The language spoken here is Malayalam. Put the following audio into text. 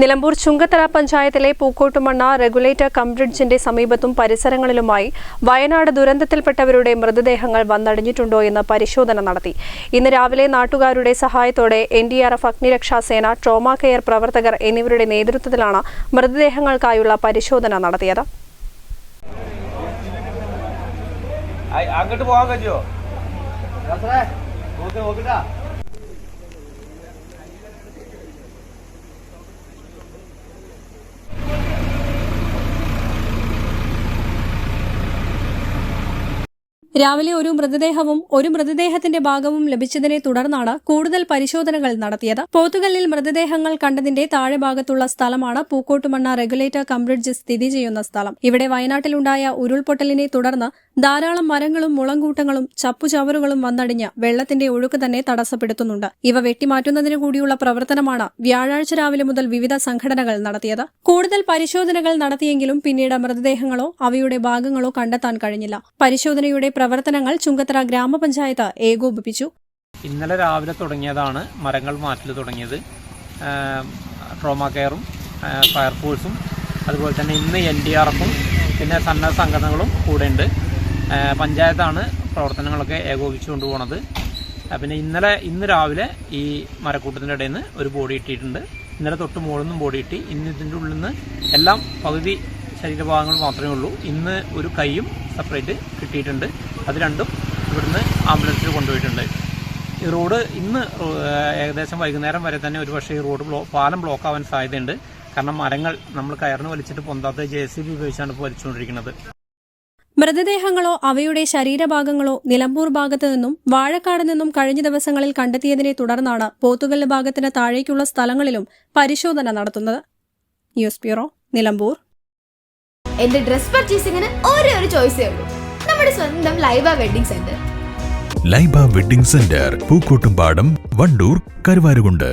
നിലമ്പൂർ ചുങ്കത്തറ പഞ്ചായത്തിലെ പൂക്കോട്ടുമണ്ണ റെഗുലേറ്റർ കംബ്രിഡ്ജിന്റെ സമീപത്തും പരിസരങ്ങളിലുമായി വയനാട് ദുരന്തത്തിൽപ്പെട്ടവരുടെ മൃതദേഹങ്ങൾ വന്നടിഞ്ഞിട്ടുണ്ടോ എന്ന് പരിശോധന നടത്തി. ഇന്ന് രാവിലെ നാട്ടുകാരുടെ സഹായത്തോടെ എൻ ഡി ആർ എഫ് അഗ്നിരക്ഷാസേന ട്രോമ കെയർ പ്രവർത്തകർ എന്നിവരുടെ നേതൃത്വത്തിലാണ് മൃതദേഹങ്ങൾക്കായുള്ള പരിശോധന നടത്തിയത്. അങ്ങോട്ട് പോകാൻ കഴിയോ? നോക്കട്ടാ. രാവിലെ ഒരു മൃതദേഹവും ഒരു മൃതദേഹത്തിന്റെ ഭാഗവും ലഭിച്ചതിനെ തുടർന്നാണ് കൂടുതൽ പരിശോധനകൾ നടത്തിയത്. പോത്തുകല്ലിൽ മൃതദേഹങ്ങൾ കണ്ടതിന്റെ താഴെ ഭാഗത്തുള്ള സ്ഥലമാണ് പൂക്കോട്ടുമണ്ണ റെഗുലേറ്റർ കംബ്രിഡ്ജ് സ്ഥിതി ചെയ്യുന്ന സ്ഥലം. ഇവിടെ വയനാട്ടിലുണ്ടായ ഉരുൾപൊട്ടലിനെ തുടർന്ന് ധാരാളം മരങ്ങളും മുളങ്കൂട്ടങ്ങളും ചപ്പുചവറുകളും വന്നടിഞ്ഞ് വെള്ളത്തിന്റെ ഒഴുക്ക് തന്നെ തടസ്സപ്പെടുത്തുന്നുണ്ട്. ഇവ വെട്ടിമാറ്റുന്നതിനു കൂടിയുള്ള പ്രവർത്തനമാണ് വ്യാഴാഴ്ച രാവിലെ മുതൽ വിവിധ സംഘടനകൾ നടത്തിയത്. കൂടുതൽ പരിശോധനകൾ നടത്തിയെങ്കിലും പിന്നീട് മൃതദേഹങ്ങളോ അവയുടെ ഭാഗങ്ങളോ കണ്ടെത്താൻ കഴിഞ്ഞില്ല. പരിശോധനയുടെ പ്രവർത്തനങ്ങൾ ചുങ്കത്തറ ഗ്രാമപഞ്ചായത്ത് ഏകോപിപ്പിച്ചു. ഇന്നലെ രാവിലെ തുടങ്ങിയതാണ് മരങ്ങൾ മാറ്റൽ തുടങ്ങിയത്. ട്രോമ കെയറും ഫയർഫോഴ്സും അതുപോലെ തന്നെ ഇന്ന് എൻ ഡി ആർ എഫും പിന്നെ സന്നദ്ധ സംഘടനകളും കൂടെ ഉണ്ട് പഞ്ചായത്താണ് പ്രവർത്തനങ്ങളൊക്കെ ഏകോപിച്ചു കൊണ്ടുപോകണത് പിന്നെ ഇന്നലെ ഇന്ന് രാവിലെ ഈ മരക്കൂട്ടത്തിന്റെ ഇടയിൽ നിന്ന് ഒരു ബോഡി ഇട്ടിട്ടുണ്ട്. ഇന്നലെ തൊട്ട് മുകളിൽ നിന്നും ബോഡി ഇട്ടി. ഇന്ന് ഇതിന്റെ ഉള്ളിൽ നിന്ന് എല്ലാം പകുതി ശരീരഭാഗങ്ങൾ മാത്രമേ ഉള്ളൂ. ഇന്ന് ഒരു കൈയും സെപ്പറേറ്റ് കിട്ടിയിട്ടുണ്ട്. അത് രണ്ടും ഇവിടുന്ന് ആംബുലൻസിൽ കൊണ്ടുപോയിട്ടുണ്ട്. ഈ റോഡ് ഇന്ന് ഏകദേശം വൈകുന്നേരം വരെ തന്നെ ഒരു പക്ഷേ ഈ റോഡ് ബ്ലോ പാലം ബ്ലോക്ക് ആവാൻ സാധ്യതയുണ്ട്. കാരണം മരങ്ങൾ നമ്മൾ കയറിന് വലിച്ചിട്ട് പൊന്താത്ത ജെ സി ബി ഉപയോഗിച്ചാണ് ഇപ്പോൾ വലിച്ചുകൊണ്ടിരിക്കുന്നത്. മൃതദേഹങ്ങളോ അവയുടെ ശരീരഭാഗങ്ങളോ നിലമ്പൂർ ഭാഗത്തു നിന്നും വാഴക്കാട് നിന്നും കഴിഞ്ഞ ദിവസങ്ങളിൽ കണ്ടെത്തിയതിനെ തുടർന്നാണ് പോത്തുകല്ല് ഭാഗത്തിന് താഴേക്കുള്ള സ്ഥലങ്ങളിലും പരിശോധന നടത്തുന്നത്. News bureau Nilambur. എന്റെ ഡ്രസ് പർച്ചേസിംഗിന് ഒരേ ഒരു ചോയ്സേ ഉള്ളൂ. നമ്മുടെ സ്വന്തം Laiba wedding centre. Laiba wedding centre Pookkottumpadam Wandoor Karuvarakundu.